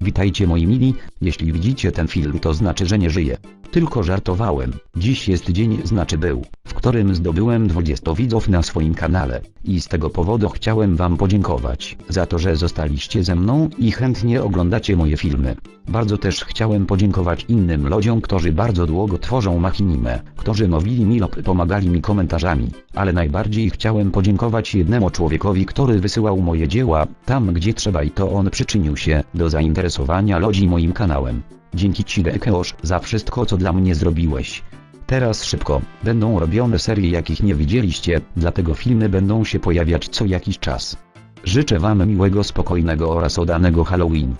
Witajcie moi mili, jeśli widzicie ten film to znaczy, że nie żyję. Tylko żartowałem, dziś jest dzień znaczy był którym zdobyłem 20 widzów na swoim kanale. I z tego powodu chciałem wam podziękować za to, że zostaliście ze mną i chętnie oglądacie moje filmy. Bardzo też chciałem podziękować innym ludziom, którzy bardzo długo tworzą machinimę, którzy mówili mi lub pomagali mi komentarzami, ale najbardziej chciałem podziękować jednemu człowiekowi, który wysyłał moje dzieła tam gdzie trzeba i to on przyczynił się do zainteresowania ludzi moim kanałem. Dzięki Ci Dekeosz za wszystko co dla mnie zrobiłeś. Teraz szybko, będą robione serie jakich nie widzieliście, dlatego filmy będą się pojawiać co jakiś czas. Życzę Wam miłego, spokojnego oraz udanego Halloween.